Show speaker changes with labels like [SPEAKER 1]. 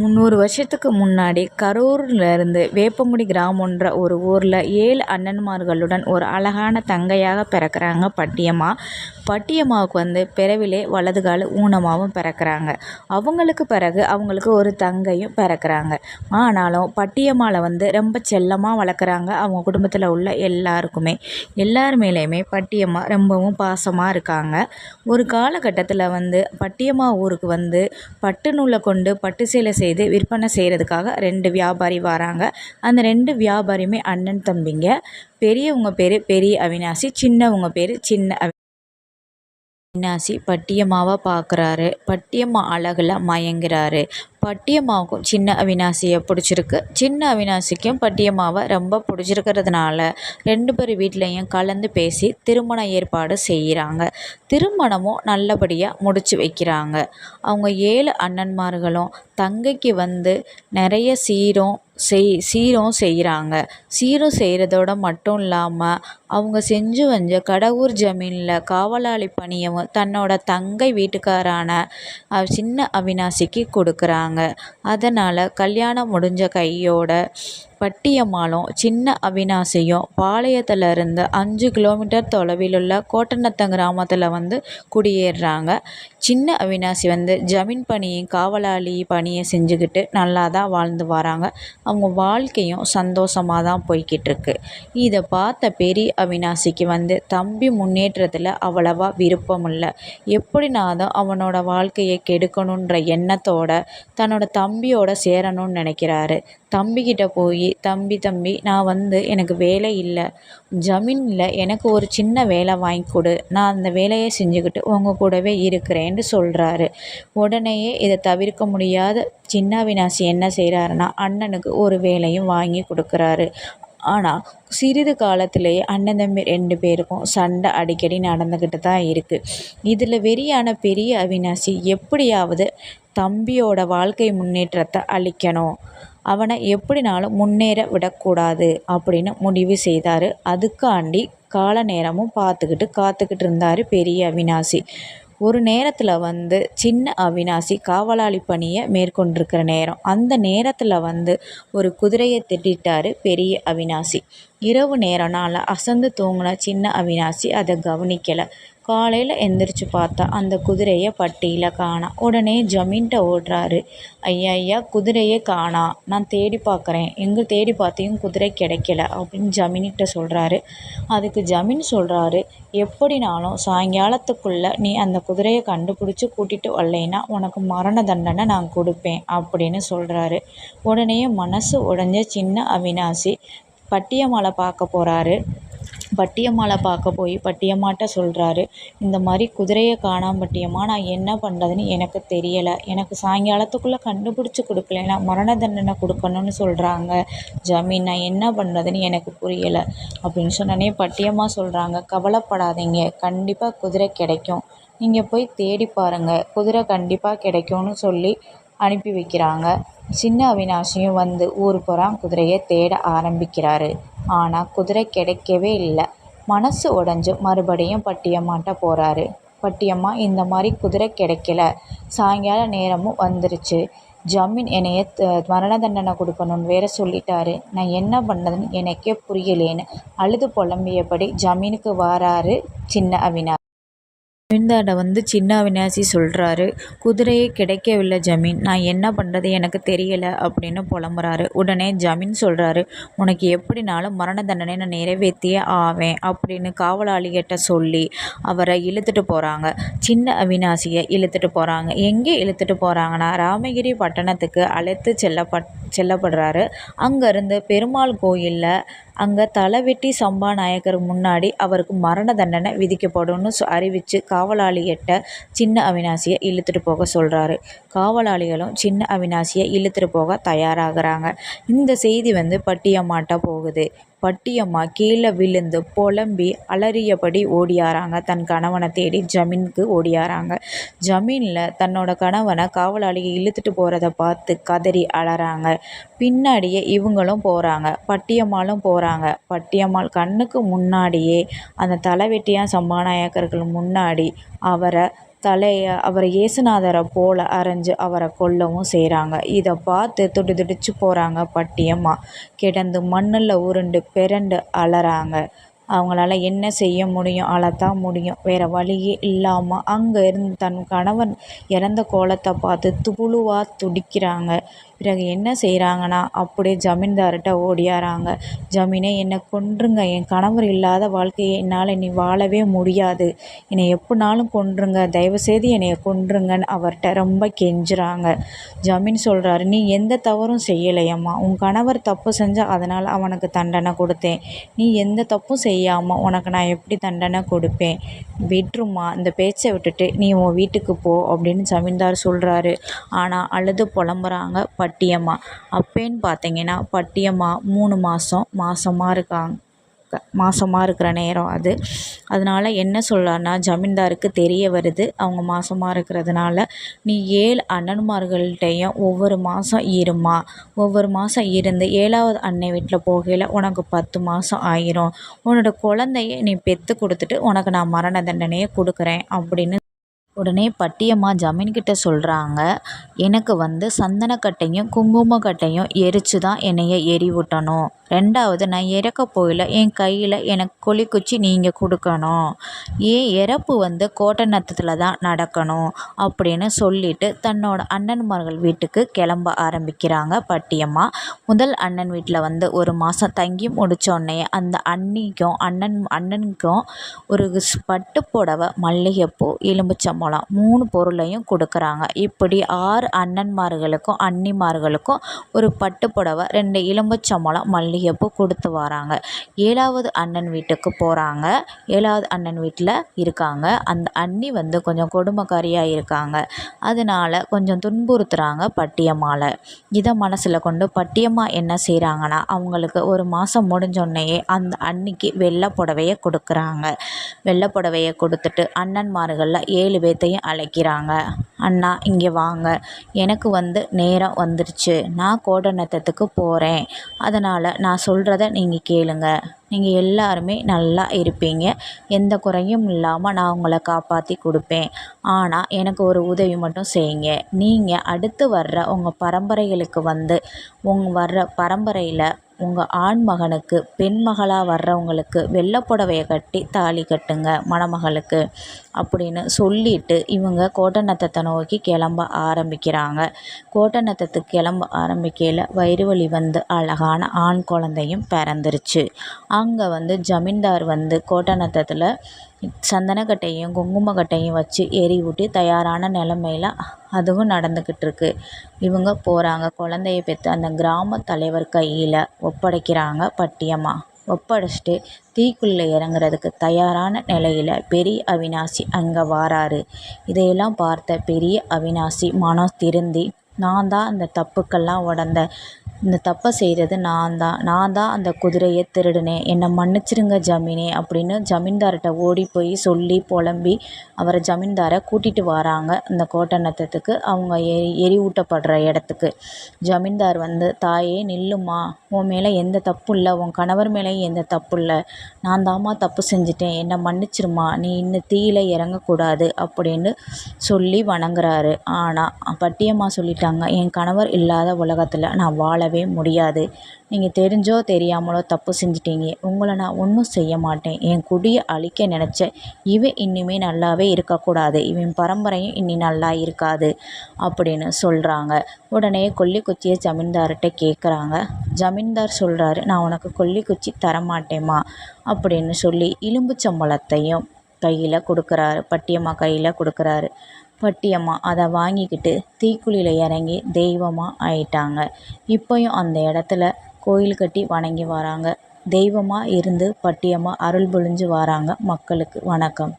[SPEAKER 1] முந்நூறு வருஷத்துக்கு முன்னாடி கரூர்லேருந்து வேப்பமுடி கிராமன்ற ஒரு ஊரில் ஏழு அண்ணன்மார்களுடன் ஒரு அழகான தங்கையாக பிறக்கிறாங்க பட்டியம்மா. பட்டியம்மாவுக்கு வந்து பிறவிலே வலதுகால ஊனமாகவும் பிறக்கிறாங்க. அவங்களுக்கு பிறகு அவங்களுக்கு ஒரு தங்கையும் பிறக்கிறாங்க. ஆனாலும் பட்டியம்மாவை வந்து ரொம்ப செல்லமாக வளர்க்குறாங்க அவங்க குடும்பத்தில் உள்ள எல்லாருக்குமே. எல்லார் மேலேயுமே பட்டியம்மா ரொம்பவும் பாசமாக இருக்காங்க. ஒரு காலகட்டத்தில் வந்து பட்டியம்மா ஊருக்கு வந்து பட்டு நூலை கொண்டு பட்டு சேலை செய்து விற்பனை செய்கிறதுக்காக ரெண்டு வியாபாரி வராங்க. அந்த ரெண்டு வியாபாரியுமே அண்ணன் தம்பிங்க. பெரியவங்க பேர் பெரிய அவினாசி சின்னவங்க பேர் சின்ன அவி அவினாசி பட்டியம்மாவை பார்க்குறாரு பட்டியம்மா அழகில் மயங்குறாரு. பட்டியம்மாவுக்கும் சின்ன அவினாசியை பிடிச்சிருக்கு. சின்ன அவினாசிக்கும் பட்டியம்மாவை ரொம்ப பிடிச்சிருக்கிறதுனால ரெண்டு பேர் வீட்லேயும் கலந்து பேசி திருமண ஏற்பாடு செய்கிறாங்க திருமணமும் நல்லபடியாக முடித்து வைக்கிறாங்க. அவங்க ஏழு அண்ணன்மார்களும் தங்கைக்கு வந்து நிறைய சீரும் செய் சீரும் செய்கிறாங்க சீரும் செய்கிறதோட மட்டும் இல்லாமல் அவங்க செஞ்சு வந்த கடவுர் ஜமீனில் காவலாளி பணியவும் தன்னோட தங்கை வீட்டுக்காரான சின்ன அவினாசிக்கு கொடுக்குறாங்க. அதனால் கல்யாணம் முடிஞ்ச கையோட பட்டியம்மாளும் சின்ன அவினாசியும் பாளையத்தில் இருந்து அஞ்சு கிலோமீட்டர் தொலைவில் உள்ள கோட்டநத்தம் கிராமத்தில் வந்து குடியேறுறாங்க சின்ன அவினாசி வந்து ஜமீன் பணியும் காவலாளி பணியை செஞ்சுக்கிட்டு நல்லா தான் வாழ்ந்து வராங்க. அவங்க வாழ்க்கையும் சந்தோஷமாக தான் போய்கிட்டு இருக்கு. இதை பார்த்த பெரிய அவினாசிக்கு வந்து தம்பி முன்னேற்றத்தில் அவ்வளவா விருப்பம் இல்லை எப்படினாலும் அவனோட வாழ்க்கையை கெடுக்கணுன்ற எண்ணத்தோட தன்னோட தம்பியோட சேரணும்னு நினைக்கிறாரு. தம்பிக்கிட்ட போய் தம்பி தம்பி நான் வந்து எனக்கு வேலை இல்லை. ஜமீனில் எனக்கு ஒரு சின்ன வேலை வாங்கி கொடு. நான் அந்த வேலையை செஞ்சுக்கிட்டு உங்கள் கூடவே இருக்கிறேன்னு சொல்கிறாரு உடனேயே இதை தவிர்க்க முடியாத சின்ன வினாசி என்ன செய்கிறாருன்னா அண்ணனுக்கு ஒரு வேலையும் வாங்கி கொடுக்குறாரு. ஆனால் சிறிது காலத்திலேயே அண்ணன் தம்பி ரெண்டு பேருக்கும் சண்டை அடிக்கடி நடந்துக்கிட்டு தான் இருக்குது இதில் வெறியான பெரிய அவினாசி எப்படியாவது தம்பியோட வாழ்க்கை முன்னேற்றத்தை அழிக்கணும் அவனை எப்படினாலும் முன்னேற விடக்கூடாது அப்படின்னு முடிவு செய்தார். அதுக்காண்டி கால நேரமும் பார்த்துக்கிட்டு காத்துக்கிட்டு இருந்தார் பெரிய அவினாசி. ஒரு நேரத்தில் வந்து சின்ன அவினாசி காவலாளி பணியை மேற்கொண்டிருக்கிற நேரம். அந்த நேரத்தில் வந்து ஒரு குதிரையை திட்டார் பெரிய அவினாசி. இரவு நேரம்னால அசந்து தூங்கின சின்ன அவினாசி அதை கவனிக்கலை. காலையில் எந்திரிச்சு பார்த்தா அந்த குதிரையை பட்டியில் காணா. உடனே ஜமீன்கிட்ட ஓடுறாரு. ஐயா ஐயா குதிரையே காணா. நான் தேடி பார்க்குறேன் எங்கே தேடி பார்த்தியும் குதிரை கிடைக்கல. அப்படின்னு ஜமீன்கிட்ட சொல்கிறாரு அதுக்கு ஜமீன் சொல்கிறாரு எப்படினாலும் சாயங்காலத்துக்குள்ளே நீ அந்த குதிரையை கண்டுபிடிச்சி கூட்டிகிட்டு வரலைன்னா உனக்கு மரண தண்டனை நான் கொடுப்பேன். அப்படின்னு சொல்கிறாரு உடனே மனசு உடஞ்ச சின்ன அவினாசி பட்டியம்மாளை பார்க்க போகிறாரு பட்டியம்மாளை பார்க்க போய் பட்டியம்மாட்ட சொல்கிறாரு இந்த மாதிரி குதிரையை காணாம பட்டியம்மா நான் என்ன பண்ணுறதுன்னு எனக்கு தெரியலை. எனக்கு சாயங்காலத்துக்குள்ளே கண்டுபிடிச்சி கொடுக்கலைன்னா மரண தண்டனை கொடுக்கணும்னு சொல்கிறாங்க ஜமீன் நான் என்ன பண்ணுறதுன்னு எனக்கு புரியலை அப்படின்னு சொன்னோடனே பட்டியம்மா சொல்கிறாங்க கவலைப்படாதீங்க கண்டிப்பாக குதிரை கிடைக்கும். நீங்கள் போய் தேடி பாருங்கள் குதிரை கண்டிப்பாக கிடைக்கும்னு சொல்லி அனுப்பி வைக்கிறாங்க. சின்ன அவினாஷியும் வந்து ஊர் பூரா குதிரையை தேட ஆரம்பிக்கிறாரு. ஆனால் குதிரை கிடைக்கவே இல்லை. மனசு உடஞ்சி மறுபடியும் பட்டியம்மாட்ட போகிறாரு பட்டியம்மா இந்த மாதிரி குதிரை கிடைக்கல. சாயங்கால நேரமும் வந்துருச்சு. ஜமீன் என்னைய மரண தண்டனை கொடுக்கணும்னு வேற சொல்லிட்டாரு. நான் என்ன பண்ணதுன்னு எனக்கே புரியலேன்னு அழுது புலம்பியபடி ஜமீனுக்கு வாராரு சின்ன அவினாஷ்
[SPEAKER 2] விழுந்தாட வந்து சின்ன அவினாசி சொல்கிறாரு குதிரையே கிடைக்கவில்லை ஜமீன். நான் என்ன பண்ணுறது எனக்கு தெரியலை அப்படின்னு புலம்புறாரு. உடனே ஜமீன் சொல்கிறாரு உனக்கு எப்படினாலும் மரண தண்டனை நான் நிறைவேற்றியே ஆவேன் அப்படின்னு காவலாளிகிட்ட சொல்லி அவரை இழுத்துட்டு போகிறாங்க சின்ன அவினாசியை இழுத்துட்டு போகிறாங்க எங்கே இழுத்துட்டு போகிறாங்கன்னா ராமகிரி பட்டணத்துக்கு அழைத்து செல்லப்பட் செல்லப்படுறாரு. அங்கேருந்து பெருமாள் கோயிலில் அங்கே தலைவெட்டி சம்பாநாயக்கர் முன்னாடி அவருக்கு மரண தண்டனை விதிக்கப்படும்னு அறிவித்து காவலாளிகிட்ட சின்ன அவினாசியை இழுத்துட்டு போக சொல்கிறாரு காவலாளிகளும் சின்ன அவினாசியை இழுத்துட்டு போக தயாராகிறாங்க. இந்த செய்தி வந்து பட்டியம்மாட்ட போகுது. பட்டியம்மா கீழே விழுந்து புலம்பி அலறியபடி ஓடியாராங்க. தன் கணவனை தேடி ஜமீனுக்கு ஓடியாராங்க. ஜமீனில் தன்னோட கணவனை காவலாளியை இழுத்துட்டு போகிறத பார்த்து கதறி அலறாங்க. பின்னாடியே இவங்களும் போகிறாங்க பட்டியம்மாளும் போகிறாங்க பட்டியம்மாள் கண்ணுக்கு முன்னாடியே அந்த தலைவெட்டியான் சம்பாநாயக்கர்கள் முன்னாடி அவரை தலையை அவரை இயேசுநாதரை போல அரைஞ்சு அவரை கொல்லவும் செய்கிறாங்க இதை பார்த்து துடி துடிச்சு போகிறாங்க பட்டியம்மா. கிடந்து மண்ணில் உருண்டு பிறண்டு அலறாங்க. அவங்களால என்ன செய்ய முடியும்? அழத்தான் முடியும். வேறு வழியே இல்லாமல் அங்கே இருந்து தன் கணவன் இறந்த கோலத்தை பார்த்து துளுவாக துடிக்கிறாங்க. பிறகு என்ன செய்கிறாங்கன்னா அப்படியே ஜமீன்தார்கிட்ட ஓடியாராங்க ஜமீனே என்னை கொன்றுங்க. என் கணவர் இல்லாத வாழ்க்கையை என்னால் இனி வாழவே முடியாது. என்னை எப்படினாலும் கொன்றுங்க. தயவுசெய்து என்னைய கொன்றுங்கன்னு அவர்கிட்ட ரொம்ப கெஞ்சுறாங்க. ஜமீன் சொல்கிறாரு நீ எந்த தவறும் செய்யலையம்மா. உன் கணவர் தப்பு செஞ்சால் அதனால் அவனுக்கு தண்டனை கொடுத்தேன். நீ எந்த தப்பும் செய்யாமல் உனக்கு நான் எப்படி தண்டனை கொடுப்பேன்? விட்டுருமா இந்த பேச்சை விட்டுட்டு நீ உன் வீட்டுக்கு போ அப்படின்னு ஜமீன்தார் சொல்கிறாரு ஆனால் அழுது புலம்புறாங்க. பட் பட்டியம்மா அப்போன்னு பார்த்தீங்கன்னா பட்டியம்மா மூணு மாதம் மாதமாக இருக்காங்க மாதமாக இருக்கிற நேரம் அது. அதனால் என்ன சொல்லலான்னா ஜமீன்தாருக்கு தெரிய வருது. அவங்க மாதமாக இருக்கிறதுனால நீ ஏழு அண்ணன்மார்கள்ட்டையும் ஒவ்வொரு மாதம் இருமா? ஒவ்வொரு மாதம் இருந்து ஏழாவது அன்னை வீட்டில் போகையில் உனக்கு பத்து மாதம் ஆயிரும். உன்னோட குழந்தைய நீ பெற்று கொடுத்துட்டு உனக்கு நான் மரண தண்டனையை கொடுக்குறேன் அப்படின்னு உடனே பட்டியம்மா ஜமீன்கிட்ட சொல்கிறாங்க எனக்கு வந்து சந்தனக்கட்டையும் குங்குமக்கட்டையும் எரித்து தான் என்னைய எரிவிட்டணும். ரெண்டாவது நான் இறக்க போயில் என் கையில் எனக்கு கொலிக்குச்சி நீங்கள் கொடுக்கணும். ஏன் இறப்பு வந்து கோட்டை நத்தத்தில் தான் நடக்கணும்? அப்படின்னு சொல்லிட்டு தன்னோட அண்ணன்மார்கள் வீட்டுக்கு கிளம்ப ஆரம்பிக்கிறாங்க பட்டியம்மா. முதல் அண்ணன் வீட்டில் வந்து ஒரு மாதம் தங்கி முடித்தோடனே அந்த அண்ணிக்கும் அண்ணன் அண்ணனுக்கும் ஒரு பட்டு புடவை மல்லிகைப்பூ எலும்புச்சம்பழம் மூணு பொருளையும் கொடுக்குறாங்க. இப்படி ஆறு அண்ணன்மார்களுக்கும் அண்ணிமார்களுக்கும் ஒரு பட்டு புடவை ரெண்டு எலும்புச்சம்பழம் மல்லிகைப்பூ கொடுத்து வராங்க. ஏழாவது அண்ணன் வீட்டுக்கு போகிறாங்க ஏழாவது அண்ணன் வீட்டில் இருக்காங்க. அந்த அண்ணி வந்து கொஞ்சம் கொடுமைக்காரியாக இருக்காங்க. அதனால கொஞ்சம் துன்புறுத்துகிறாங்க பட்டியம்மாவை இதை மனசில் கொண்டு பட்டியம்மா என்ன செய்கிறாங்கன்னா அவங்களுக்கு ஒரு மாதம் முடிஞ்சோடனேயே அந்த அன்னிக்கு வெள்ளை புடவையை கொடுக்குறாங்க. வெள்ளை புடவையை கொடுத்துட்டு அண்ணன்மார்களில் ஏழு பேர் பேர்த்தையும் அழைக்கிறாங்க. அண்ணா இங்கே வாங்க. எனக்கு வந்து நேரம் வந்துருச்சு. நான் கோடநத்தத்துக்கு போகிறேன் அதனால் நான் சொல்கிறத நீங்கள் கேளுங்க. நீங்கள் எல்லாருமே நல்லா இருப்பீங்க. எந்த குறையும் இல்லாமல் நான் உங்களை காப்பாற்றி கொடுப்பேன். ஆனால் எனக்கு ஒரு உதவி மட்டும் செய்யுங்க. நீங்கள் அடுத்து வர்ற உங்கள் பரம்பரைகளுக்கு வந்து உங் வர்ற பரம்பரையில் உங்கள் ஆண் மகனுக்கு பெண் மகளாக வர்றவங்களுக்கு வெள்ளை புடவைய கட்டி தாலி கட்டுங்க மணமகளுக்கு அப்படின்னு சொல்லிட்டு இவங்க கோட்டநத்தத்தை நோக்கி கிளம்ப ஆரம்பிக்கிறாங்க. கோட்டநத்தத்துக்கு கிளம்ப ஆரம்பிக்கையில் வயிறு வலி வந்து அழகான ஆண் குழந்தையும் பிறந்துருச்சு. அங்கே வந்து ஜமீன்தார் வந்து கோட்டநத்தத்தில் சந்தனக்கட்டையும் குங்குமக்கட்டையும் வச்சு எரி ஊட்டி தயாரான நிலமையில அதுவும் நடந்துக்கிட்டுருக்கு இவங்க போகிறாங்க குழந்தைய பெற்று அந்த கிராம தலைவர் கையில் ஒப்படைக்கிறாங்க பட்டியம்மா. ஒப்படைச்சிட்டு தீக்குள்ளே இறங்குறதுக்கு தயாரான நிலையில் பெரிய அவினாசி அங்கே வாராரு. இதையெல்லாம் பார்த்த பெரிய அவினாசி மனம் திருந்தி நான் தான் அந்த தப்புக்கெல்லாம் உடந்த இந்த தப்பை செய்கிறது நான் தான். நான் தான் அந்த குதிரையை திருடினேன். என்னை மன்னிச்சிடுங்க ஜமீனே அப்படின்னு ஜமீன்தார்கிட்ட ஓடி போய் சொல்லி புலம்பி அவரை ஜமீன்தாரை கூட்டிகிட்டு வராங்க. அந்த கோட்டநத்தத்துக்கு அவங்க எரி எரிவூட்டப்படுற இடத்துக்கு. ஜமீன்தார் வந்து தாயே நில்லுமா உன் மேலே எந்த தப்பும் இல்லை. உன் கணவர் மேலேயும் எந்த தப்பு இல்லை. நான் தாம்மா தப்பு செஞ்சுட்டேன். என்னை மன்னிச்சிருமா நீ இன்னும் தீயில இறங்கக்கூடாது அப்படின்னு சொல்லி வணங்குறாரு. ஆனால் பட்டியம்மா சொல்லிட்டாங்க என் கணவர் இல்லாத உலகத்தில் நான் வாழவே முடியாது. நீங்கள் தெரிஞ்சோ தெரியாமலோ தப்பு செஞ்சிட்டீங்க. உங்களை நான் ஒன்றும் செய்ய மாட்டேன். என் குடியை அழிக்க நினச்ச இவன் இன்னுமே நல்லாவே இருக்கக்கூடாது. இவன் பரம்பரையும் இனி நல்லா இருக்காது அப்படின்னு சொல்கிறாங்க உடனே கொல்லி குச்சியை ஜமீன்தார்கிட்ட கேட்குறாங்க ஜமீன்தார் சொல்கிறாரு நான் உனக்கு கொல்லி குச்சி தரமாட்டேம்மா அப்படின்னு சொல்லி இலும்பு சம்பளத்தையும் கையில் கொடுக்குறாரு. பட்டியம்மா கையில் கொடுக்குறாரு. பட்டியம்மா அதை வாங்கிக்கிட்டு தீக்குழியில் இறங்கி தெய்வமாக ஆயிட்டாங்க. இப்போயும் அந்த இடத்துல கோயில் கட்டி வணங்கி வராங்க. தெய்வமாக இருந்து பட்டியம்மா அருள் பொழிஞ்சு வராங்க மக்களுக்கு வணக்கம்.